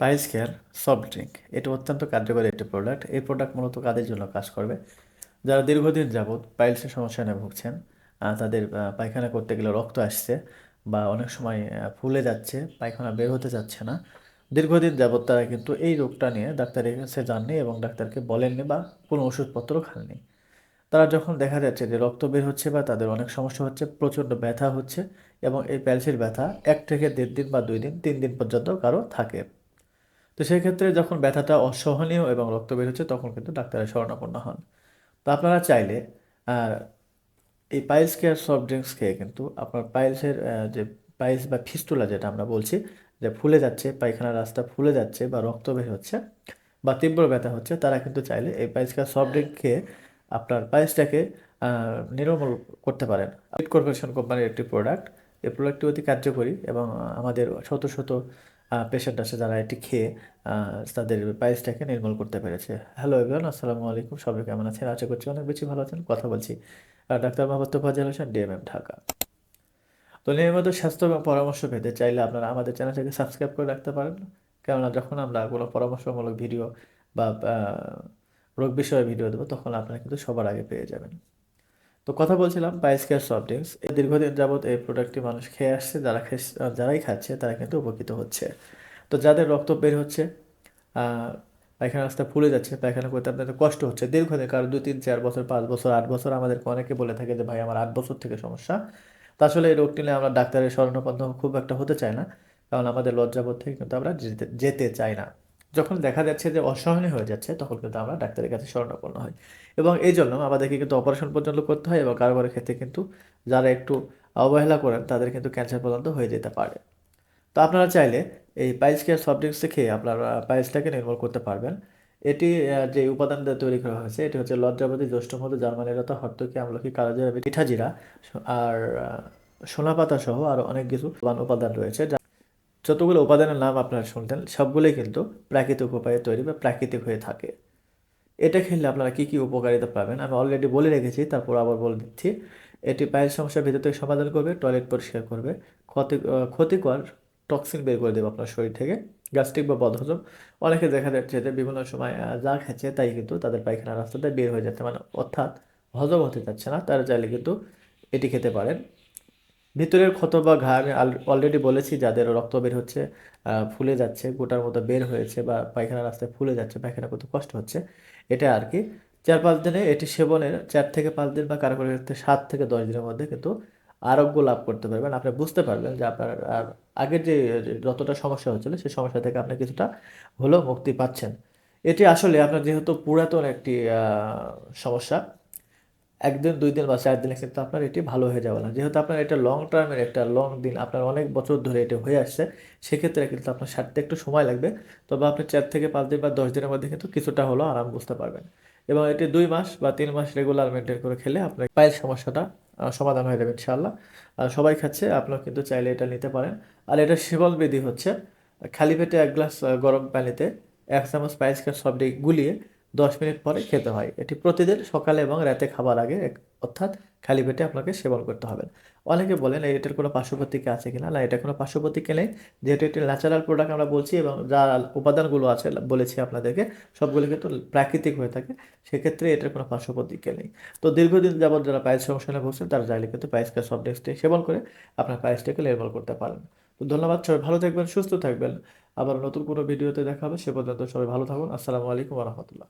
Piles care soft drink এটা অত্যন্ত কার্যকরী একটি প্রোডাক্ট এই প্রোডাক্ট মূলত কাদের জন্য কাজ করবে? যারা দীর্ঘদিন যাবৎ পাইলসের সমস্যা নিয়ে ভুগছেন তাদের পায়খানা করতে গেলে রক্ত আসছে বা অনেক সময় ফুলে যাচ্ছে, পায়খানা বের হতে যাচ্ছে না। দীর্ঘদিন যাবৎ তারা কিন্তু এই রোগটা নিয়ে ডাক্তারের কাছে যাননি এবং ডাক্তারকে বলেননি বা কোনো ওষুধপত্র খাননি। তারা যখন দেখা যাচ্ছে যে রক্ত বের হচ্ছে বা তাদের অনেক সমস্যা হচ্ছে, প্রচণ্ড ব্যথা হচ্ছে এবং এই প্যালসির ব্যথা এক থেকে দেড় দিন বা দুই দিন, তিন দিন পর্যন্ত কারও থাকে। তো সেই ক্ষেত্রে যখন ব্যথাটা অসহনীয় এবং রক্ত বের হচ্ছে, তখন কিন্তু ডাক্তারের শরণাপন্ন হন। তো আপনারা চাইলে এই পাইলস কেয়ার সফট ড্রিঙ্কস খেয়ে কিন্তু আপনার পাইলসের যে পাইলস বা ফিস্টুলা যেটা আমরা বলছি, যে ফুলে যাচ্ছে, পায়খানার রাস্তা ফুলে যাচ্ছে বা রক্ত বের হচ্ছে বা তীব্র ব্যথা হচ্ছে, তারা কিন্তু চাইলে এই পাইলস কেয়ার সফট ড্রিঙ্ক খেয়ে আপনার পাইলসটাকে নির্মূল করতে পারেন। ইট কর্পোরেশন কোম্পানির একটি প্রোডাক্ট এই প্রোডাক্টটি অতি কার্যকরী এবং আমাদের শত শত পেশেন্ট আছে যারা এটি খেয়ে তাদের পাইলসটাকে নির্মূল করতে পেরেছে। হ্যালো এভরিওয়ান আসসালামু আলাইকুম। সবাই কেমন আছেন? আশা করছি অনেক বেশি ভালো আছেন। কথা বলছি ডাক্তার মোহাম্মদ তোফাজ্জল হোসেন ডিএমএম ঢাকা। তো নিয়মিত স্বাস্থ্য এবং পরামর্শ পেতে চাইলে আপনারা আমাদের চ্যানেলটাকে সাবস্ক্রাইব করে রাখতে পারেন। কেননা যখন আমরা কোনো পরামর্শমূলক ভিডিও বা রোগ বিষয়ে ভিডিও দেবো, তখন আপনারা কিন্তু সবার আগে পেয়ে যাবেন। তো কথা বলছিলাম পাইস কেয়ার সফট ড্রিঙ্কস এই দীর্ঘদিন যাবত এই প্রোডাক্টটি মানুষ খেয়ে আসছে, যারা খেয়ে, যারাই খাচ্ছে, তারা কিন্তু উপকৃত হচ্ছে। তো যাদের রক্ত বের হচ্ছে পায়খানা রাস্তা ফুলে যাচ্ছে, পায়খানা করতে আপনাদের কষ্ট হচ্ছে। দীর্ঘদিন, কারণ দুই, তিন, চার বছর, পাঁচ বছর, আট বছর আমাদেরকে অনেকে বলে থাকে যে, ভাই, আমার আট বছর থেকে সমস্যা। তা আসলে এই রোগটি নিয়ে আমরা ডাক্তারের শরণাপন্ন খুব একটা হতে চাই না, কারণ আমাদের লজ্জাবোধ থেকে কিন্তু আমরা যেতে চাই না। যখন দেখা যাচ্ছে যে অসহনীয় হয়ে যাচ্ছে, তখন কিন্তু আমরা ডাক্তারের কাছে শরণাপন্ন হই। এবং এই জন্য আমাদেরকে কিন্তু অপারেশন পর্যন্ত করতে হয় এবং কারও ক্ষেত্রে কিন্তু যারা একটু অবহেলা করেন, তাদের কিন্তু ক্যান্সার পর্যন্ত হয়ে যেতে পারে। তো আপনারা চাইলে এই পাইলস কেয়ার সফট ড্রিঙ্কস খেয়ে আপনারা পাইলসটাকে নির্মূল করতে পারবেন। এটি যে উপাদান দিয়ে তৈরি করা হয়েছে, এটি হচ্ছে লজ্জাবতী জ্যৈষ্ঠমধু জার্মানিরতা হর্তকি, আমলকি, কালোজিরা পিঠা জিরা আর সোনাপাতা সহ আরও অনেক কিছু উপাদান রয়েছে যতগুলো উপাদানের নাম আপনারা শুনতেন সবগুলোই কিন্তু প্রাকৃতিক উপায়ে তৈরি বা প্রাকৃতিক হয়ে থাকে। এটা খেলে আপনারা কী কী উপকারিতা পাবেন? আমি অলরেডি বলে রেখেছি, তারপর আবার বলে দিচ্ছি। এটি পায়ের সমস্যার ভিতর থেকে সমাধান করবে টয়লেট পরিষ্কার করবে। ক্ষতি ক্ষতিকর টক্সিন বের করে দেবে আপনার শরীর থেকে গ্যাস্ট্রিক বা বদহজম। অনেকে দেখা যাচ্ছে যে বিভিন্ন সময় যা খাচ্ছে তাই কিন্তু তাদের পায়খানা রাস্তাতে বের হয়ে যাচ্ছে মানে অর্থাৎ হজম হতে যাচ্ছে না, তারা চাইলে কিন্তু এটি খেতে পারেন। ভিতরের ক্ষত বা ঘা আমি অলরেডি বলেছি যাদের রক্ত বের হচ্ছে ফুলে যাচ্ছে, গোটার মতো বের হয়েছে বা পায়খানা রাস্তায় ফুলে যাচ্ছে, পায়খানা করতে কষ্ট হচ্ছে, এটা আর কি। চার পাঁচ দিনে এটি সেবনের চার থেকে পাঁচ দিন বা কারও কারও ক্ষেত্রে সাত থেকে দশ দিনের মধ্যে কিন্তু আরোগ্য লাভ করতে পারবেন। আপনি বুঝতে পারবেন যে আপনার আর আগের যে যতটা সমস্যা হচ্ছিল সেই সমস্যা থেকে আপনি কিছুটা হলেও মুক্তি পাচ্ছেন। এটি আসলে আপনার যেহেতু পুরাতন একটি সমস্যা একদিন, দুই দিন বা চার দিনে কিন্তু আপনার এটি ভালো হয়ে যাবে না। যেহেতু আপনার এটা লং টার্মের একটা লং দিন, আপনার অনেক বছর ধরে এটা হয়ে আসছে, সেক্ষেত্রে কিন্তু আপনার সারতে একটু সময় লাগবে। তবে আপনি চার থেকে পাঁচ দিন বা দশ দিনের মধ্যে কিন্তু কিছুটা হলেও আরাম বুঝতে পারবেন। এবং এটি দুই মাস বা তিন মাস রেগুলার মেনটেন করে খেলে আপনার পায়ের সমস্যাটা সমাধান হয়ে যাবে ইনশাআল্লাহ। আর সবাই খাচ্ছে আপনার কিন্তু চাইলে এটা নিতে পারেন। আর এটা সেবন বিধি হচ্ছে, খালি পেটে এক গ্লাস গরম পানিতে এক চামচ কাপ সব গুলিয়ে দশ মিনিট পরে খেতে হয়। এটি প্রতিদিন সকালে এবং রাতে খাবার আগে অর্থাৎ খালি পেটে আপনাকে সেবন করতে হবে। অনেকে বলেন এটার কোনো পার্শ্বপ্রতিক্রিয়া আছে কিনা? না, এটা কোনো পার্শ্বপ্রতিক্রিয়া নেই। যেহেতু এটি ন্যাচারাল প্রোডাক্ট আমরা বলছি এবং যা উপাদানগুলো আছে, বলেছি আপনাদেরকে, সবগুলো কিন্তু প্রাকৃতিক হয়ে থাকে, সেক্ষেত্রে এটার কোনো পার্শ্বপ্রতিক্রিয়া নেই। তো দীর্ঘদিন যাবত যারা পায়েস সমস্যা ভুগছেন, তারা চাইলে কিন্তু পায়েসকে সব ডেস্কটি সেবন করে আপনার পায়েসটাকে নির্মূল করতে পারেন। তো ধন্যবাদ, সবাই ভালো থাকবেন, সুস্থ থাকবেন। আবার নতুন কোনো ভিডিওতে দেখা হবে, সে পর্যন্ত সবাই ভালো থাকুন। আসসালামু আলাইকুম রহমতুল্লাহ।